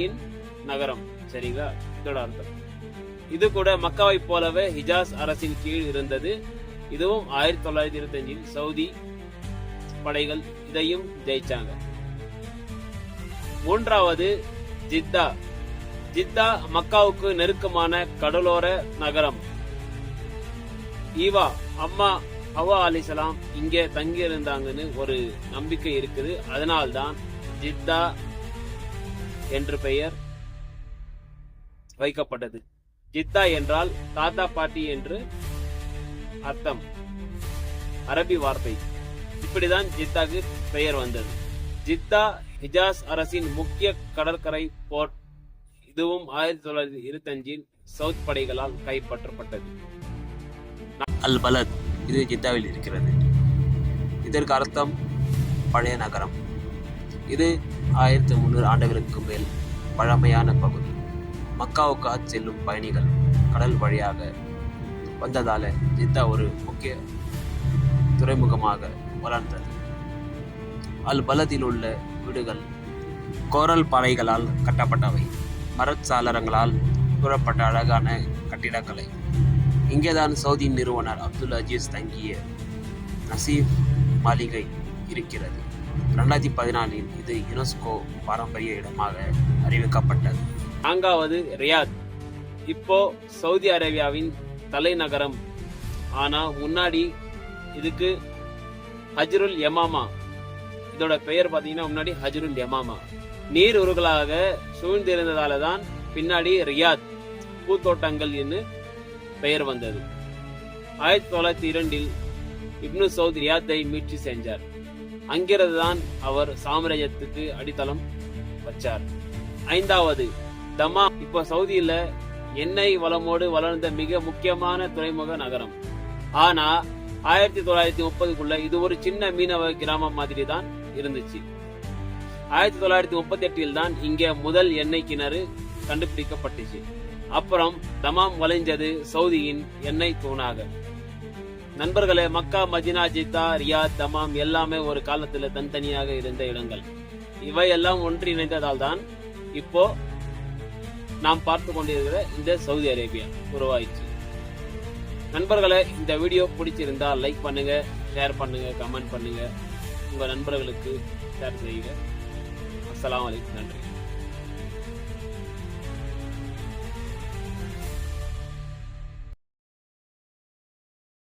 யின் நகரம். சரிங்களா? இதோட அர்த்தம். இது கூட மக்காவை போலவே ஹிஜாஸ் அரசின் கீழ் இருந்தது. இதுவும் ஆயிரத்தி தொள்ளாயிரத்தி இருபத்தி அஞ்சில் சவுதி படைகள் இதையும் ஜெயிச்சாங்க. மூன்றாவது ஜித்தா. ஜித்தா மக்காவுக்கு நெருக்கமான கடலோர நகரம். ஈவா அம்மா ஹவா அலிசலாம் இங்கே தங்கி இருந்தாங்கன்னு ஒரு நம்பிக்கை இருக்குது. அதனால்தான் ஜித்தா என்று பெயர் வைக்கப்பட்டது. ஜித்தா என்றால் தாத்தா பாட்டி என்று அர்த்தம். அரபி வார்த்தை. இப்படிதான் ஜித்தாக்கு பெயர் வந்தது. ஜித்தா ஹிஜாஸ் அரசின் முக்கிய கடற்கரை போர்ட் இதுவும் ஆயிரத்தி தொள்ளாயிரத்தி இருபத்தஞ்சில் சவுத் படைகளால் கைப்பற்றப்பட்டது. அல் பலத் இது ஜித்தாவில் இருக்கிறது. இதற்கு அர்த்தம் பழைய நகரம். இது ஆயிரத்தி முந்நூறு ஆண்டுகளுக்கு மேல் பழமையான பகுதி. மக்காவுக்கு செல்லும் பயணிகள் கடல் வழியாக வந்ததால ஜித்தா ஒரு முக்கிய துறைமுகமாக வளர்ந்தது. அல் பலத்தில் உள்ள வீடுகள் கோரல் பாறைகளால் கட்டப்பட்டவை. மரச்சாளரங்களால் கூறப்பட்ட அழகான கட்டிடக்கலை. இங்கேதான் சவுதி நிறுவனர் அப்துல் அஜீஸ் தங்கிய நசீப் மாளிகை இருக்கிறது. ரெண்டாயிரத்தி பதினாலில் இது யுனெஸ்கோ பாரம்பரிய இடமாக அறிவிக்கப்பட்டது. நான்காவது ரியாத். இப்போ சவுதி அரேபியாவின் தலைநகரம். ஆனால் முன்னாடி இதுக்கு ஹஜ்ருல் யமாமா. இதோட பெயர் பார்த்தீங்கன்னா முன்னாடி ஹஜ்ருல் யமாமா. நீர் உருகலாக சூழ்ந்திருந்ததால தான் பின்னாடி ரியாத் பூத்தோட்டங்கள் என்று பெயர் வந்தது. ஆயிரத்தி தொள்ளாயிரத்தி இரண்டில் இப்னு சவுத் ரியாத்தை மீட்சி செஞ்சார். அங்கிருந்து தான் அவர் சாம்ராஜ்யத்துக்கு அடித்தளம் வச்சார். ஐந்தாவது தமா இப்போ சவுதியில எண்ணெய் வளமோடு வளர்ந்த மிக முக்கியமான துறைமுக நகரம். ஆனா ஆயிரத்தி தொள்ளாயிரத்தி முப்பதுக்குள்ள இது ஒரு சின்ன மீனவ கிராமம் மாதிரி தான் இருந்துச்சு. ஆயிரத்தி தொள்ளாயிரத்தி முப்பத்தி எட்டில் தான் இங்க முதல் எண்ணெய் கிணறு கண்டுபிடிக்கப்பட்டுச்சு. அப்புறம் தமாம் வளைஞ்சது சவுதியின் எண்ணெய் தூணாக. நண்பர்களே Mecca Medina Jeddah Riyadh Dammam எல்லாமே ஒரு காலத்துல தனித்தனியாக இருந்த இடங்கள். இவையெல்லாம் ஒன்றிணைந்ததால் தான் இப்போ நாம் பார்த்து கொண்டிருக்கிற இந்த சவுதி அரேபியா உருவாயிடுச்சு நண்பர்களே இந்த வீடியோ பிடிச்சிருந்தா லைக் பண்ணுங்க ஷேர் பண்ணுங்க கமெண்ட் பண்ணுங்க. உங்க நண்பர்களுக்கு ஷேர் செய்யுங்க. அஸ்லாம் வலைக்கும் நன்றி.